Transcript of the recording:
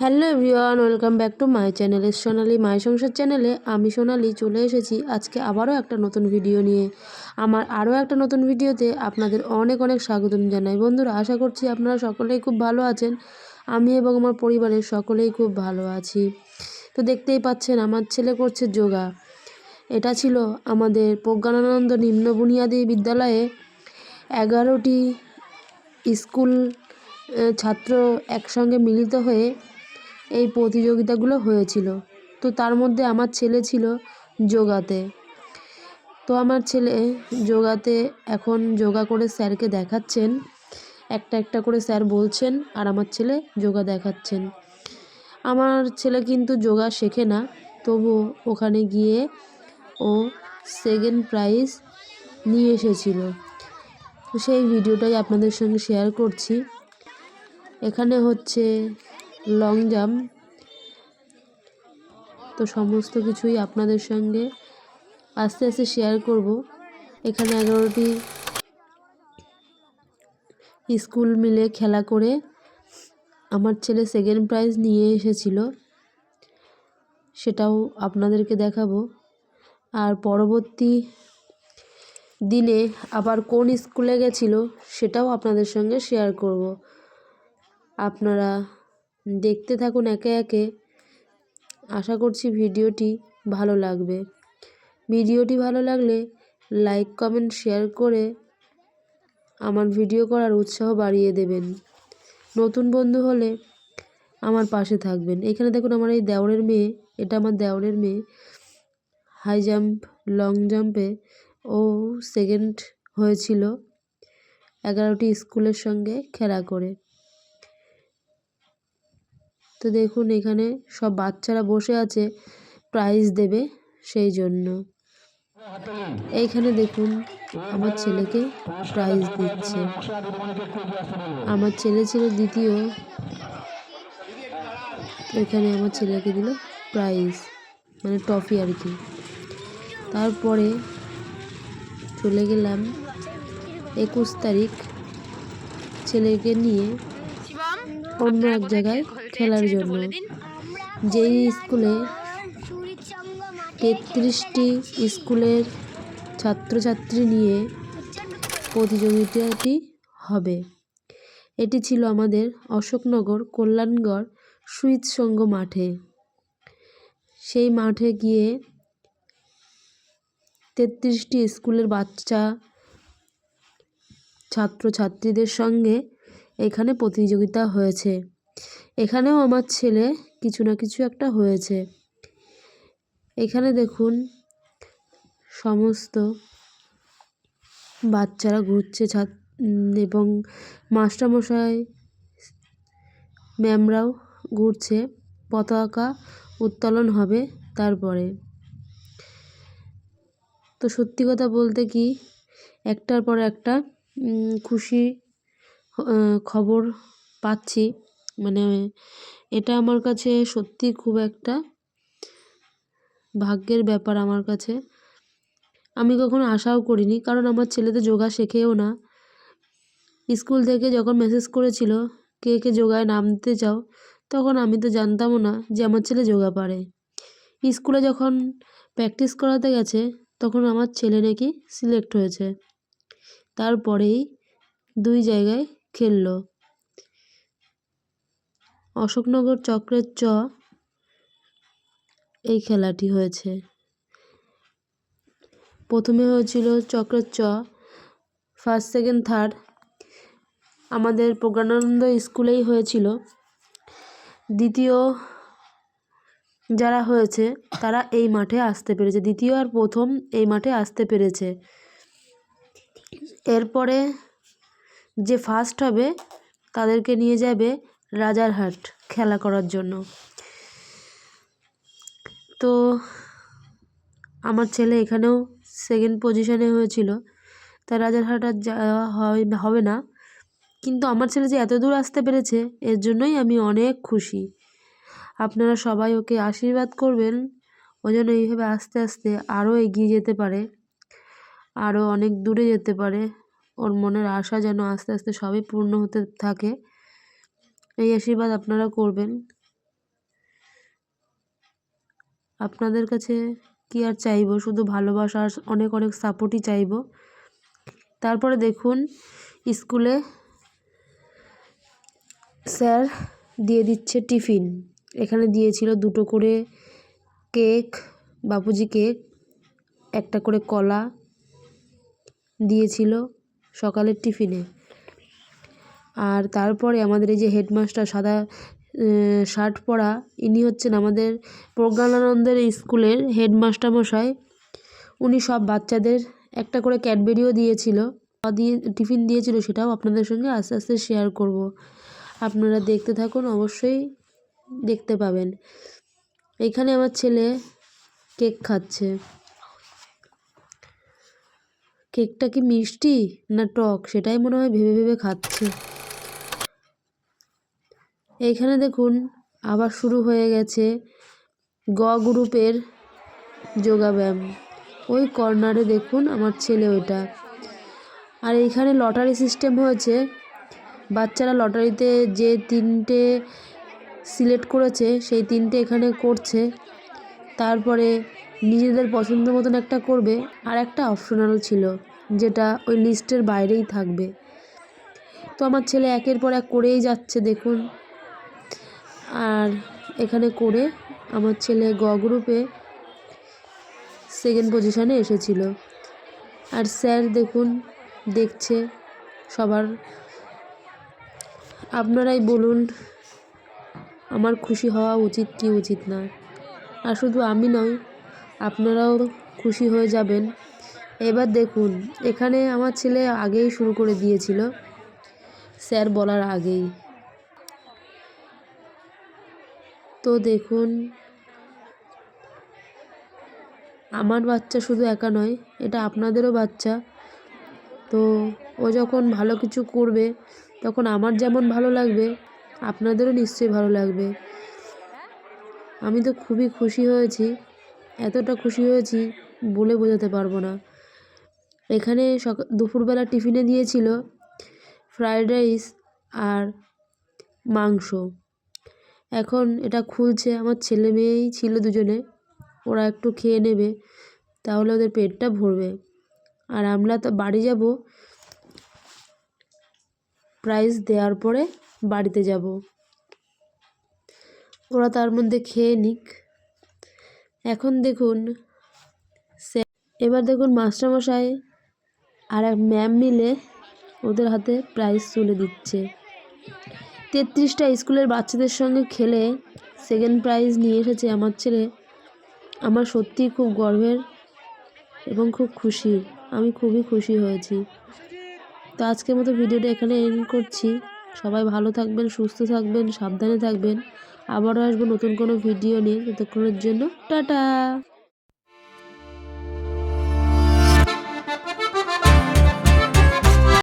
Hello everyone, welcome back to my channel Sonali. My সংসার চ্যানেলে আমি সোনালি চলে এসেছি আজকে আবারও একটা নতুন ভিডিও নিয়ে। আমার আরও একটা নতুন ভিডিওতে আপনাদের অনেক অনেক স্বাগতম জানাই। বন্ধুরা, আশা করছি আপনারা সকলেই খুব ভালো আছেন। আমি এবং আমার পরিবারের সকলেই খুব ভালো আছি। তো দেখতেই পাচ্ছেন, আমার ছেলে করছে যোগা। এটা ছিল আমাদের প্রজ্ঞানানন্দ নিম্ন বুনিয়াদী বিদ্যালয়ে এগারোটি স্কুল ছাত্র একসঙ্গে মিলিত হয়ে এই প্রতিযোগিতাগুলো হয়েছিল। তো তার মধ্যে আমার ছেলে ছিল যোগাতে। তো আমার ছেলে যোগাতে এখন যোগা করে স্যারকে দেখাচ্ছেন। একটা একটা করে স্যার বলছেন আর আমার ছেলে যোগা দেখাচ্ছেন। আমার ছেলে কিন্তু যোগা শেখে না, তবু ওখানে গিয়ে ও সেকেন্ড প্রাইজ নিয়ে এসেছিল। তো সেই ভিডিওটাই আপনাদের সঙ্গে শেয়ার করছি। এখানে হচ্ছে লং জাম্প তো সমস্ত কিছুই আপনাদের সঙ্গে আস্তে আস্তে শেয়ার করব। এখানে এগারোটি স্কুল মিলে খেলা করে আমার ছেলে সেকেন্ড প্রাইজ নিয়ে এসেছিল, সেটাও আপনাদেরকে দেখাবো। আর পরবর্তী দিনে আবার কোন স্কুলে গেছিল, সেটাও আপনাদের সঙ্গে শেয়ার করব। আপনারা দেখতে থাকুন একে একে। আশা করছি ভিডিওটি ভালো লাগবে। ভিডিওটি ভালো লাগলে লাইক কমেন্ট শেয়ার করে আমার ভিডিও করার উৎসাহ বাড়িয়ে দেবেন। নতুন বন্ধু হলে আমার পাশে থাকবেন। এখানে দেখুন আমার এই দেওরের মেয়ে, এটা আমার দেওরের মেয়ে। হাই জাম্প, লং জাম্পে ও সেকেন্ড হয়েছিল এগারোটি স্কুলের সঙ্গে খেলা করে। তো দেখুন এখানে সব বাচ্চারা বসে আছে প্রাইজ দেবে সেই জন্য। এইখানে দেখুন, আমার ছেলেকে প্রাইজ দিচ্ছে। আমার ছেলে ছিল দ্বিতীয়। এখানে আমার ছেলেকে দিল প্রাইজ মানে ট্রফি আর কি। তারপরে চলে গেলাম একুশ তারিখ। ছেলেকে নিয়ে অন্য এক জায়গায় খেলার জন্য। যেই স্কুলে তেত্রিশটি স্কুলের ছাত্রছাত্রী নিয়ে প্রতিযোগিতাটি হবে। এটি ছিল আমাদের অশোকনগর কল্যাণগড় সুইচ সঙ্গ মাঠে। সেই মাঠে গিয়ে তেত্রিশটি স্কুলের বাচ্চা ছাত্রছাত্রীদের সঙ্গে এখানে প্রতিযোগিতা হয়েছে। এখানেও আমার ছেলে কিছু না কিছু একটা হয়েছে। এখানে দেখুন সমস্ত বাচ্চারা ঘুরছে ছাত এবং মাস্টারমশাই, ম্যামরাও ঘুরছে। পতাকা উত্তোলন হবে তারপরে। তো সত্যি কথা বলতে কি, একটার পর একটা খুশি খবর পাচ্ছি। মানে এটা আমার কাছে সত্যি খুব একটা ভাগ্যের ব্যাপার আমার কাছে। আমি কখনো আশাও করিনি, কারণ আমার ছেলে তো যোগা শেখেও না। স্কুল থেকে যখন মেসেজ করেছিল, কে কে যোগায় নামতে চাও, তখন আমি তো জানতামও না যে আমার ছেলে যোগা পারে। স্কুলে যখন প্র্যাকটিস করাতে গেছে, তখন আমার ছেলে নাকি সিলেক্ট হয়েছে। তারপরেই দুই জায়গায় খেললো। অশোকনগর চক্রের চ এই খেলাটি হয়েছে। প্রথমে হয়েছিল চক্রের চ ফার্স্ট সেকেন্ড থার্ড আমাদের প্রজ্ঞানন্দ স্কুলেই হয়েছিল। দ্বিতীয় যারা হয়েছে, তারা এই মাঠে আসতে পেরেছে। দ্বিতীয় আর প্রথম এই মাঠে আসতে পেরেছে। এরপরে যে ফার্স্ট হবে, তাদেরকে নিয়ে যাবে রাজারহাট খেলা করার জন্য। তো আমার ছেলে এখানেও সেকেন্ড পজিশনে হয়েছিল। তা রাজারহাট আর যাওয়া হয় হবে না। কিন্তু আমার ছেলে যে এত দূর আসতে পেরেছে, এর জন্যই আমি অনেক খুশি। আপনারা সবাই ওকে আশীর্বাদ করবেন। ও যেন এইভাবে আস্তে আস্তে আরও এগিয়ে যেতে পারে, আরও অনেক দূরে যেতে পারে। ওর মনের আশা যেন আস্তে আস্তে সবই পূর্ণ হতে থাকে। এই আশীর্বাদ আপনারা করবেন। আপনাদের কাছে কি আর চাইব? শুধু ভালোবাসা আর অনেক অনেক সাপোর্টই চাইব। তারপরে দেখুন, স্কুলে স্যার দিয়ে দিচ্ছে টিফিন। এখানে দিয়েছিল দুটো করে কেক, বাপুজি কেক, একটা করে কলা দিয়েছিল সকালের টিফিনে। আর তারপরে আমাদের এই যে হেডমাস্টার সাদা শার্ট পরা। ইনি হচ্ছেন আমাদের প্রজ্ঞানানন্দের স্কুলের হেডমাস্টার মশাই উনি সব বাচ্চাদের একটা করে ক্যাডবেরিও দিয়েছিল। দিয়ে, টিফিন দিয়েছিল সেটাও আপনাদের সঙ্গে আস্তে আস্তে শেয়ার করব। আপনারা দেখতে থাকুন, অবশ্যই দেখতে পাবেন। এখানে আমার ছেলে কেক খাচ্ছে। কেকটা কি মিষ্টি না টক? সেটাই মনে হয় ভেবে ভেবে খাচ্ছে। এইখানে দেখুন আবার শুরু হয়ে গেছে গ গ্রুপের যোগাব্যায়াম। ওই কর্নারে দেখুন আমার ছেলে ওইটা। আর এইখানে লটারি সিস্টেম হয়েছে। বাচ্চারা লটারিতে যে তিনটে সিলেক্ট করেছে, সেই তিনটে এখানে করছে। তারপরে নিজেদের পছন্দ মতন একটা করবে। আর একটা অপশনাল ছিল, যেটা ওই লিস্টের বাইরেই থাকবে। তো আমার ছেলে একের পর এক করেই যাচ্ছে, দেখুন। আর এখানে করে আমার ছেলে গ গ্রুপে সেকেন্ড পজিশানে এসেছিল। আর স্যার দেখুন, দেখছে সবার। আপনারাই বলুন, আমার খুশি হওয়া উচিত কি উচিত না। আর শুধু আমি নয় আপনারাও খুশি হয়ে যাবেন। এবার দেখুন, এখানে আমার ছেলে আগেই শুরু করে দিয়েছিল। স্যার বলার আগেই। তো দেখুন, আমার বাচ্চা শুধু একা নয়, এটা আপনাদেরও বাচ্চা। তো ও যখন ভালো কিছু করবে, তখন আমার যেমন ভালো লাগবে, আপনাদেরও নিশ্চয়ই ভালো লাগবে। আমি তো খুবই খুশি হয়েছি, এতটা খুশি হয়েছি বলে বোঝাতে পারব না। এখানে সকাল দুপুরবেলা টিফিনে দিয়েছিল ফ্রায়েড রাইস আর মাংস। এখন এটা খুলছে, আমার ছেলে মেয়েই ছিল দুজনে, ওরা একটু খেয়ে নেবে, তাহলে ওদের পেটটা ভরবে। আর আমরা তো বাড়ি যাব প্রাইজ দেওয়ার পরে বাড়িতে যাব। ওরা তার মধ্যে খেয়ে নিক। এখন দেখুন এবার দেখুন মাস্টারমশাই আর এক ম্যাম মিলে ওদের হাতে প্রাইজ তুলে দিচ্ছে। তেত্রিশটা স্কুলের বাচ্চাদের সঙ্গে খেলে সেকেন্ড প্রাইজ নিয়ে এসেছে আমার ছেলে। আমার সত্যিই খুব গর্বের এবং খুব খুশি আমি খুবই খুশি হয়েছি। তো আজকের মতো ভিডিওটা এখানে এন্ড করছি। সবাই ভালো থাকবেন, সুস্থ থাকবেন, সাবধানে থাকবেন। আবারও আসব নতুন কোনো ভিডিও নিয়ে। ততক্ষণের জন্য টাটা!